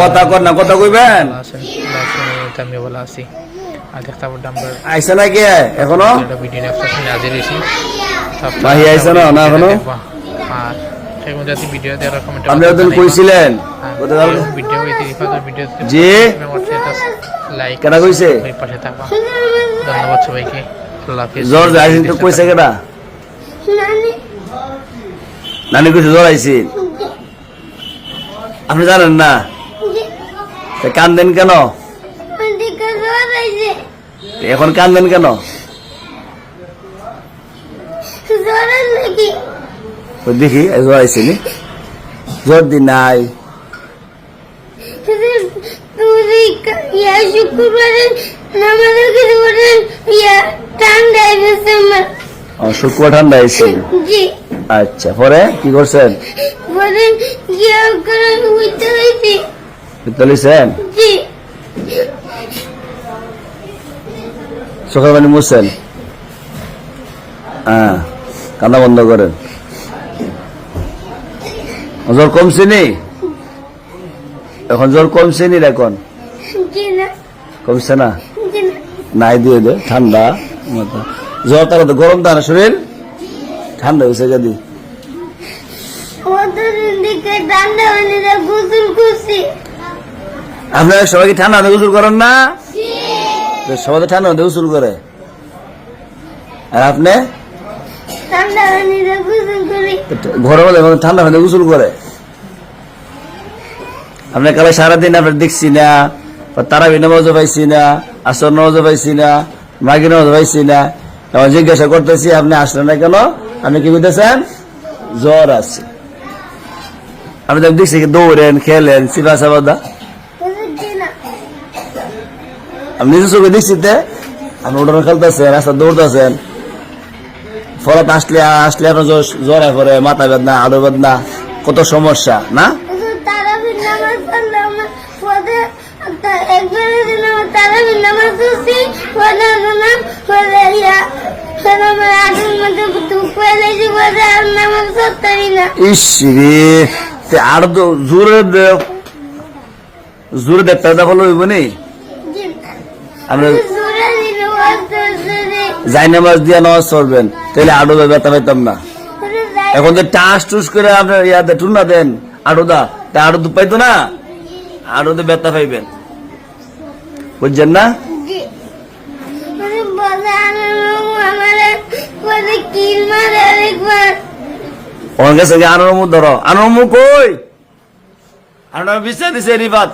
কথা কর না কথা কইবেন? আমিও ভালো আছি। আর দেখতে পাবো আমরা আইসে না কে? এখনও? ভিডিও নেক্সট আসলে হাজির আপনারা ভাই আইছে না? না এখনও? আর আপনি ওদিন কইছিলেন। ভিডিও জি। লাইক কেডা কইছে? পাশে থাকবা। ধন্যবাদ সবাইকে। আল্লাহ হাফেজ। আইসিন তো কইছে কেডা? নানি কইছে জ্বর আইসিন। আপনি জানেন না? তা কান্দেন কেন? এখন কান্দেন কেন? দেখি জ্বর আইসিনি জ্বর দি নাই। শুক্রবারে ঠান্ডা আইসি আচ্ছা পরে কি করছেন? জি। চোখের পানি মুছেন? হ্যাঁ কান্না বন্ধ করেন। জ্বর কমছে নি? এখন জ্বর কমছে নি এখন? কমছে না? নাই দিয়ে দে ঠান্ডা। জ্বর তারা গরম তা না শরীর? ঠান্ডা হয়েছে যদি ঠান্ডা আপনারা সবাইকে ঠান্ডা হাতে গোসল করেন না? সবাই তো ঠান্ডা হাতে গোসল করে। আর আপনি? এখন ঠান্ডা হাতে গোসল করে। আপনার কালে সারাদিন আপনার দেখছি না তারাবি নামাজও পাইছি না আসর নামাজও পাইছি না মাগি নামাজও পাইছি না। জিজ্ঞাসা করতেছি আপনি আসলেন না কেন? আপনি কি বুঝতেছেন জ্বর আছে। আপনি দেখছি দৌড়েন খেলেন সিপা সাবাদা না নিজের চোখে দেখছি তে আপনি উঠানো খেলতেছেন রাস্তা দৌড়তেছেন ফলত আসলে আসলে আপনার জ্বর- করে মাথা বেদনা আড়ো বেদনা কত সমস্যা না? ইস রে আর জোরে জোরে দেখতে দেখা হইব নি? আমরা যাই নামাজ দিয়ে নামাজ পড়বেন। তাহলে আডো ব্যথা না। এখন যে টাস টুস করে আপনার ইয়াতে টুনা দেন আডো দা, তা আডো পাইতো না। আডো তো ব্যথা পাইবেন। বুঝছেন না? ওর মুখ ধরো। আনোর কই? আনোর বিচার দিছে রিবাত